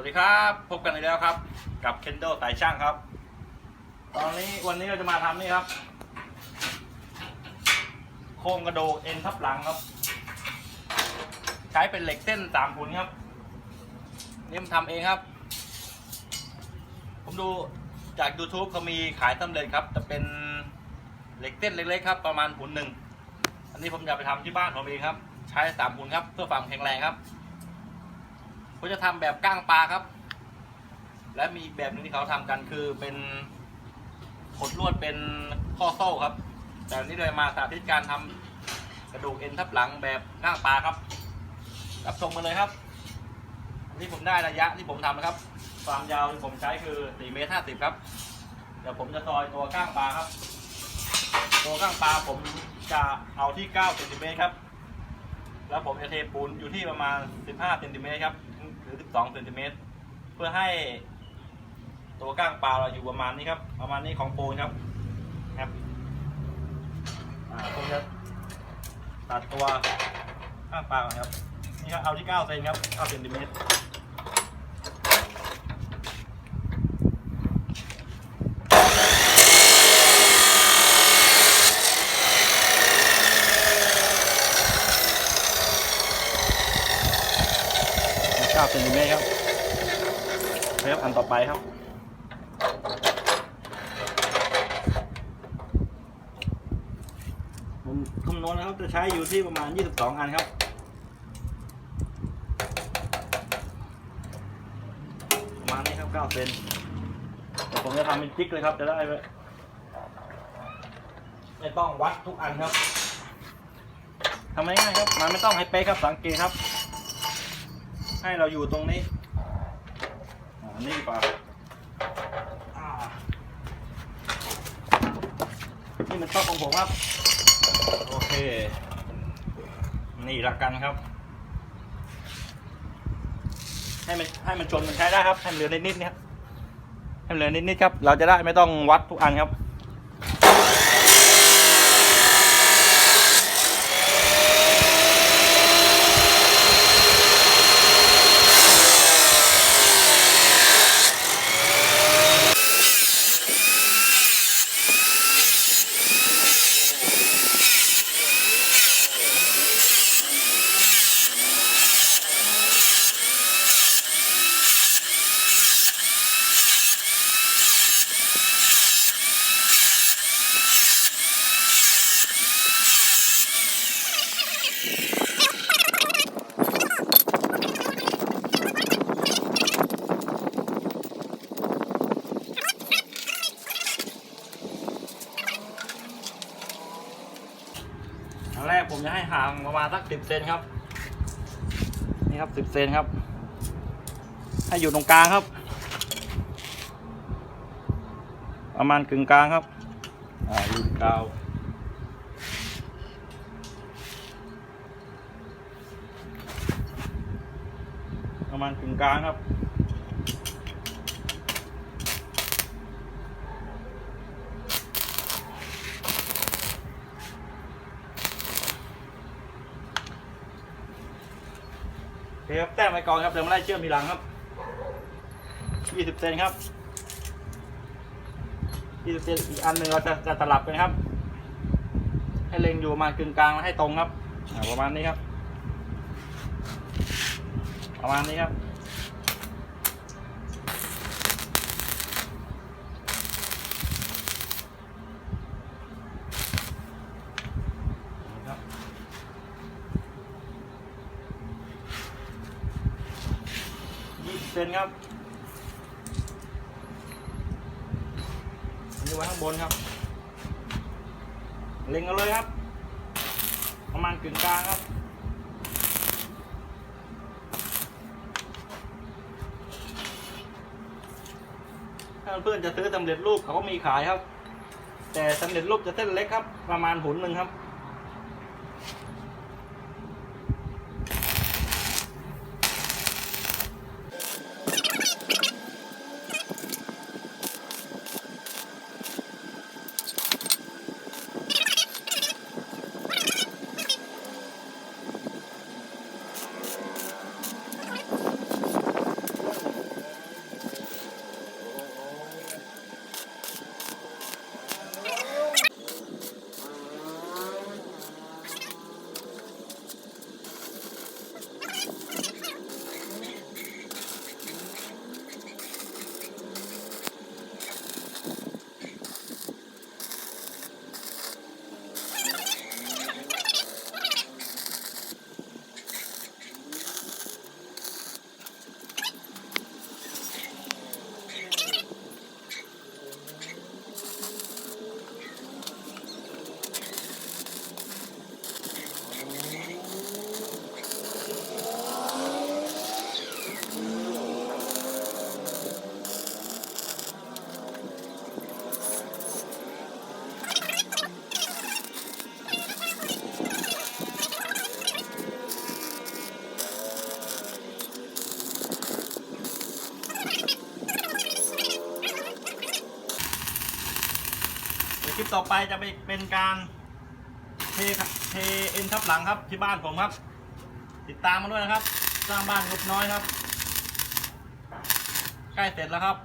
วัสดีครับ พบกันอีกแล้วครับ กับเคนโดสายช่างครับ ตอนนี้วันนี้เราจะมาทำนี่ครับ โครงกระโดกเอ็นทับหลังครับ ใช้เป็นเหล็กเส้นสามหุ่นครับ นี่ผมทำเองครับ ผมดูจาก YouTube เขามีขายสำเร็จครับ จะเป็นเหล็กเส้นเล็กๆครับ ประมาณหุ่นหนึ่ง อันนี้ผมจะไปทำที่บ้านผมเองครับ ใช้สามหุ่นครับ เพื่อความแข็งแรงครับ ผมจะทำแบบก้างปลาครับ และมีอีกแบบหนึงที่เขาทำกันคือเป็นขดลวดเป็นข้อโซ่ครับ แต่นี้เลยมาสาธิตการทำกระดูกเอ็นทับหลังแบบก้างปลาครับ รับชมกันเลยครับอันนี้ผมได้ระยะที่ผมทำนะครับ ความยาวที่ผมใช้คือ4เมตร50ครับ เดี๋ยวผมจะซอยตัวก้างปลาครับ ตัวก้างปลาผมจะเอาที่9เซนติเมตรครับ แล้วผมจะเทปูนอยู่ที่ประมาณ 15เซนติเมตรครับ รือ 12เซนติเมตรเพื่อให้ตัวก้างปลาเราอยู่ประมาณนี้ครับ ประมาณนี้ของโปูนครับครับอ่าผมจะตัดตัวก้างปลาก่อนครับนี่ครับเอาที่9เซนครับ9เซนติเมตร เซนติเมตรครับเริ่มอันต่อไปครับ ผมคำนวณนะครับจะใช้อยู่ที่ประมาณ 22 อันครับประมาณนี้ครับ 9 เซนเดี๋ยวผมจะทำเป็นจิ๊กเลยครับ จะได้ไม่ไม่ต้องวัดทุกอันครับทำง่ายๆครับมันไม่ต้องให้เป๊ะครับสังเกตครับ ให้เราอยู่ตรงนี้อ่านี่ดีกว่านี่มันชอบของผมครับ โอเค นี่หลักกันครับ ให้มันให้มันชนมันใช้ได้ครับให้มันเหลือนิดๆนี่ครับให้มันเหลือนิดๆครับ เราจะได้ไม่ต้องวัดทุกอันครับ อันแรกผมจะให้ห่างประมาณสักสิบเซนครับ นี่ครับสิบเซนครับ ให้อยู่ตรงกลางครับ ประมาณกึ่งกลางครับ อ่าอยู่กลางประมาณกึ่งกลางครับ เคครับแต้มไปก่อนครับเดี๋ยวมาไล่เชื่อมทีหลังครับ20เซนครับ20เซนอีกอันหนึ่งเราจะจะสลับกันครับ ให้เล็งอยู่ประมาณกึ่งกลางแล้วให้ตรงครับประมาณนี้ครับ ประมาณนี้ครับ ยี่สิบเซนครับอันนี้ไว้ข้างบนครับ เล็งกันเลยครับ ประมาณกึ่งกลางครับถ้าเพื่อนจะซื้อสำเร็จรูปเขาก็มีขายครับ แต่สำเร็จรูปจะเส้นเล็กครับ ประมาณหุนหนึ่งครับ ลิปต่อไปจะไปเป็นการเทครับเทเอ็นทับหลังครับที่บ้านผมครับ ติดตามมาด้วยนะครับ สร้างบ้านงบน้อยครับ ใกล้เสร็จแล้วครับ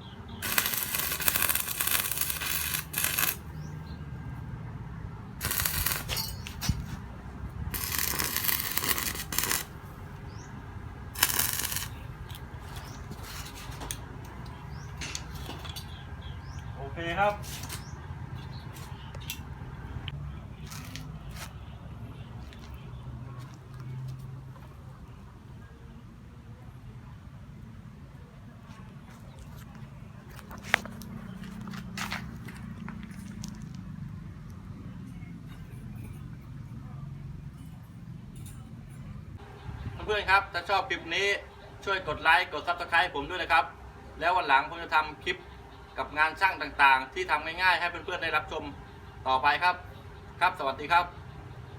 โอเคครับ เพื่อนๆครับ ถ้าชอบคลิปนี้ช่วยกดไลค์กดซับสไคร b ์ผมด้วยนะครับ แล้ววันหลังผมจะทำคลิปกับงานช่างต่างๆ ที่ทำง่ายๆ ให้เพื่อนๆได้รับชมต่อไปครับ ครับ สวัสดีครับ